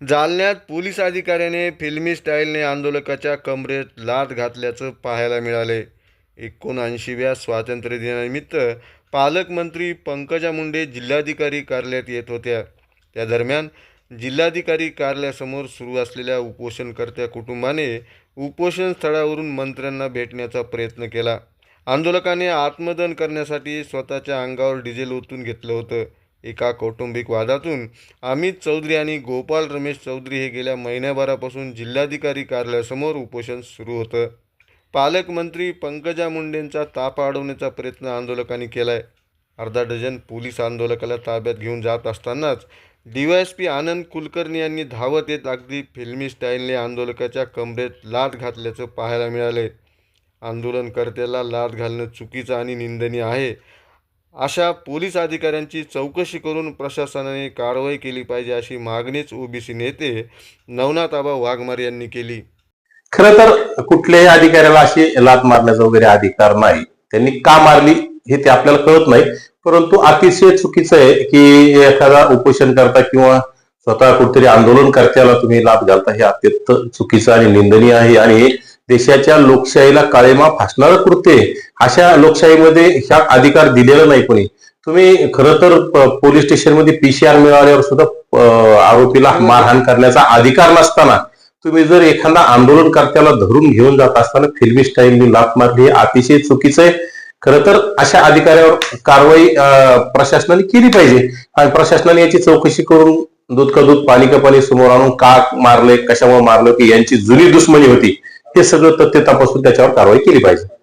जालन्यात पोलीस अधिकाऱ्याने फिल्मी स्टाईलने आंदोलकाच्या कमरेत लात घातल्याचं पाहायला मिळाले. एकोणऐंशीव्या स्वातंत्र्य दिनानिमित्त पालकमंत्री पंकजा मुंडे जिल्हाधिकारी कार्यालयात येत होत्या. त्या दरम्यान जिल्हाधिकारी कार्यालयासमोर सुरू असलेल्या उपोषणकर्त्या कुटुंबाने उपोषण स्थळावरून मंत्र्यांना भेटण्याचा प्रयत्न केला. आंदोलकाने आत्मदन करण्यासाठी स्वतःच्या अंगावर डिझेल ओतून घेतलं होतं. एका कौटुंबिक वादातून. अमित चौधरी आणि गोपाल रमेश चौधरी हे गेल्या महिन्याभरापासून जिल्हाधिकारी कार्यालयासमोर उपोषण सुरू होतं. पालकमंत्री पंकजा मुंडेंचा ताप अडवण्याचा प्रयत्न आंदोलकांनी केलाय. अर्धा डझन पोलीस आंदोलकाला ताब्यात घेऊन जात असतानाच डीवायएसपी आनंद कुलकर्णी यांनी धावत येत अगदी फिल्मी स्टाईलने आंदोलकाच्या कमरेत लाथ घातल्याचं पाहायला मिळाले आंदोलनकर्त्याला लाथ घालणं चुकीचं आणि निंदनीय आहे. अशा पोलीस अधिकाऱ्यांची चौकशी करून प्रशासनाने कारवाई केली पाहिजे अशी मागणीच ओबीसी नेते नवनाथ आबा वाघमारे यांनी केली. खर तर कुठल्याही अधिकाऱ्याला अशी लात मारण्याचा वगैरे अधिकार नाही. त्यांनी का मारली हे ते आपल्याला कळत नाही. परंतु अतिशय चुकीचं आहे की एखादा उपोषण करता किंवा स्वतः कुठेतरी आंदोलन करत्याला तुम्ही लाभ घालता हे अत्यंत चुकीचं आणि निंदनीय आहे. आणि देशाच्या लोकशाहीला काळेमा फासणारं कृत्य अशा लोकशाहीमध्ये ह्या अधिकार दिलेला नाही कोणी. तुम्ही खरं तर पोलीस स्टेशनमध्ये पीसीआर मिळाल्यावर सुद्धा आरोपीला मारहाण करण्याचा अधिकार नसताना तुम्ही जर एखादा आंदोलनकर्त्याला धरून घेऊन जात असताना फिल्मी स्टाईलनी लात मारली हे अतिशय चुकीचं आहे. खरं तर अशा अधिकाऱ्यावर कारवाई प्रशासनाने केली पाहिजे. आणि प्रशासनाने याची चौकशी करून दूध का दूध पाणी का पाणी समोर आणून का मारले कशामुळे मारलं की यांची जुनी दुश्मनी होती. हे सगळं तथ्य तपासून त्याच्यावर कारवाई केली पाहिजे.